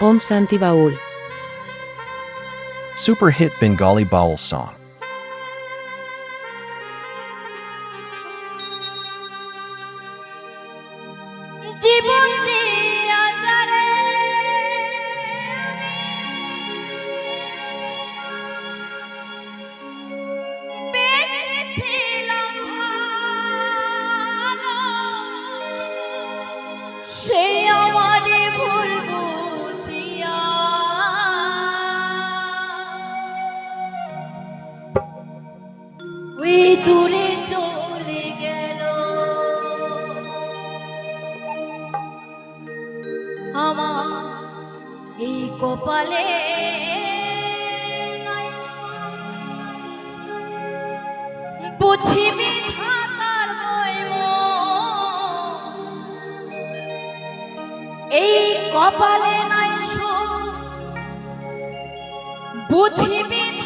Om Santi Baul. Super hit Bengali Baul song. ওই দূরে চলে এই কপালে বুঝিবি এই কপালে নাই বুঝিবি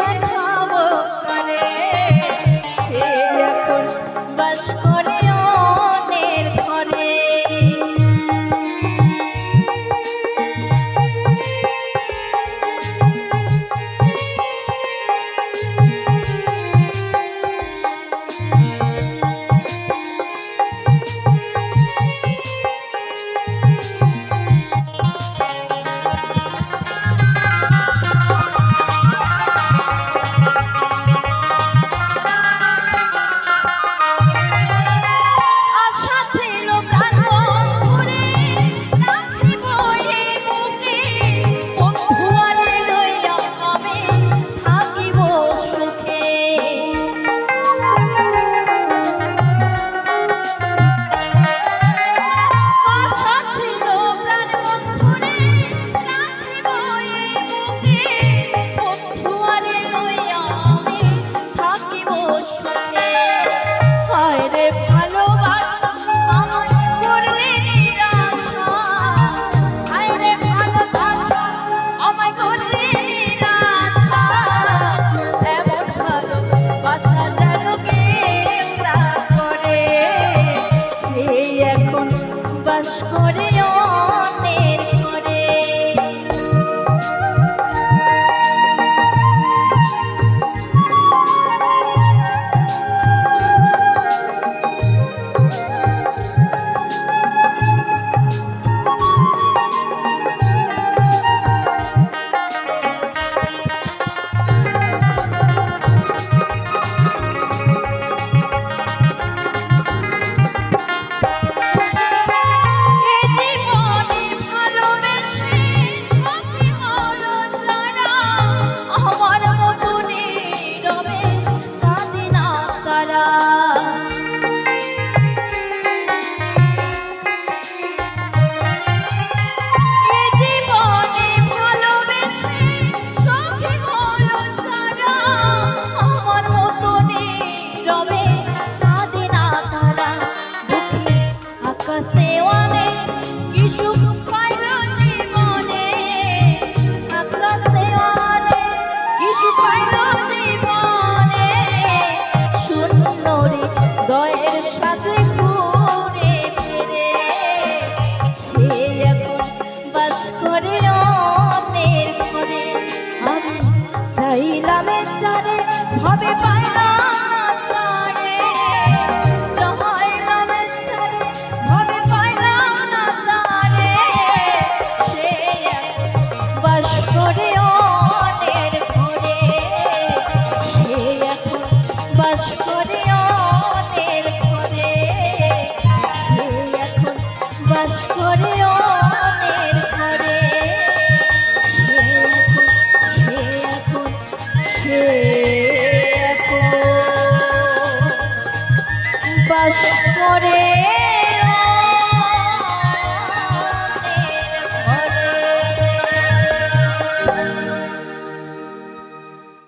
বিশ্বাস করে